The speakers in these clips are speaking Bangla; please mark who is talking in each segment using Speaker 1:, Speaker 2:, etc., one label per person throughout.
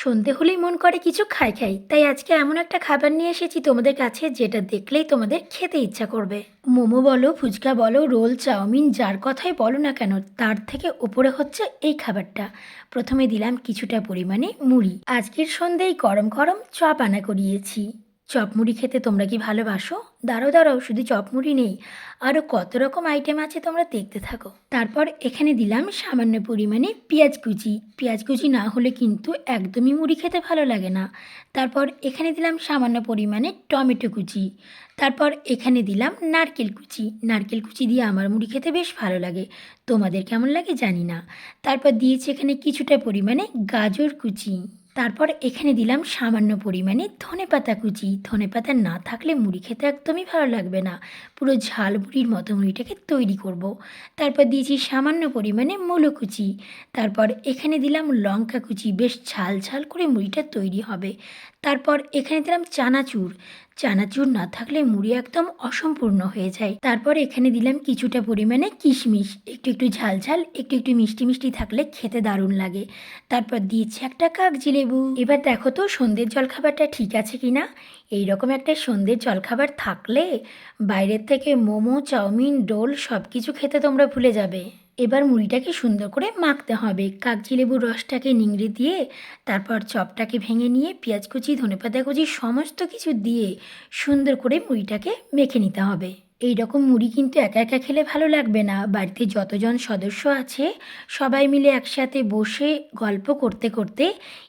Speaker 1: সন্ধে হলেই মন করে কিছু খাই খাই। তাই আজকে এমন একটা খাবার নিয়ে এসেছি তোমাদের কাছে, যেটা দেখলেই তোমাদের খেতে ইচ্ছা করবে। মোমো বলো, ফুচকা বলো, রোল চাউমিন, যার কথাই বলো না কেন, তার থেকে ওপরে হচ্ছে এই খাবারটা। প্রথমে দিলাম কিছুটা পরিমাণে মুড়ি। আজকের সন্ধেই গরম গরম চপ আনা করিয়েছি। চপ মুড়ি খেতে তোমরা কি ভালোবাসো? দাঁড়াও দাঁড়াও, শুধু চপ মুড়ি নেই। আরও কত রকম আইটেম আছে তোমরা দেখতে থাকো। তারপর এখানে দিলাম সামান্য পরিমাণে পেঁয়াজ কুচি। পেঁয়াজ কুচি না হলে কিন্তু একদমই মুড়ি খেতে ভালো লাগে না। তারপর এখানে দিলাম সামান্য পরিমাণে টমেটো কুচি। তারপর এখানে দিলাম নারকেল কুচি। নারকেল কুচি দিয়ে আমার মুড়ি খেতে বেশ ভালো লাগে। তোমাদের কেমন লাগে জানি না। তারপর দিয়েছি এখানে কিছুটা পরিমাণে গাজর কুচি। তারপর এখানে দিলাম সামান্য পরিমাণে ধনে পাতা কুচি। ধনে পাতা না থাকলে মুড়ি খেতে একদমই ভালো লাগবে না। পুরো ঝাল মুড়ির মতো মুড়িটাকে তৈরি করব। তারপর দিয়েছি সামান্য পরিমাণে মূলো কুচি। তারপর এখানে দিলাম লঙ্কা কুচি। বেশ ঝাল ঝাল করে মুড়িটা তৈরি হবে। তারপর এখানে দিলাম চানাচুর। চানাচুর না থাকলে মুড়ি একদম অসম্পূর্ণ হয়ে যায়। তারপর এখানে দিলাম কিছুটা পরিমাণে কিশমিশ। একটু একটু ঝাল ঝাল, একটু একটু মিষ্টি মিষ্টি থাকলে খেতে দারুণ লাগে। তারপর দিয়েছি একটা কাগজি লেবু। এবার দেখো তো সন্ধ্যের জলখাবারটা ঠিক আছে কি না এইরকম একটা সন্ধ্যের জলখাবার থাকলে বাইরের থেকে মোমো, চাউমিন ডোল সব কিছু খেতে তোমরা ভুলে যাবে। এবার মুড়িটাকে সুন্দর করে মাখতে হবে। কাগজি লেবুর রসটাকে নিংড়ে দিয়ে, তারপর চপটাকে ভেঙে নিয়ে পেঁয়াজ কুচি ধনেপাতা কুচি সমস্ত কিছু দিয়ে সুন্দর করে মুড়িটাকে মেখে নিতে হবে। এই রকম মুড়ি কিন্তু একা একা খেলে ভালো লাগবে না। বাড়িতে যতজন সদস্য আছে, সবাই মিলে একসাথে বসে গল্প করতে করতে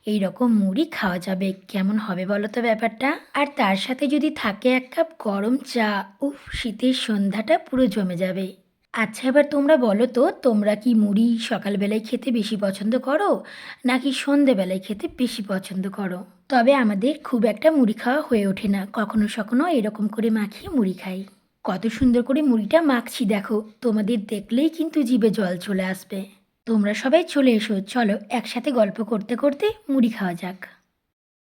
Speaker 1: এই রকম মুড়ি খাওয়া যাবে। কেমন হবে বলো তো ব্যাপারটা? আর তার সাথে যদি থাকে এক কাপ গরম চা, উফ, শীতের সন্ধ্যাটা পুরো জমে যাবে। আচ্ছা এবার তোমরা বলো তো, তোমরা কি মুড়ি সকালবেলায় খেতে বেশি পছন্দ করো, নাকি সন্ধেবেলায় খেতে বেশি পছন্দ করো? তবে আমাদের খুব একটা মুড়ি খাওয়া হয়ে ওঠে না। কখনো সখনো এরকম করে মাখিয়ে মুড়ি খাই। কত সুন্দর করে মুড়িটা মাখছি দেখো। তোমাদের দেখলেই কিন্তু জিভে জল চলে আসবে। তোমরা সবাই চলে এসো। চলো একসাথে গল্প করতে করতে মুড়ি খাওয়া যাক।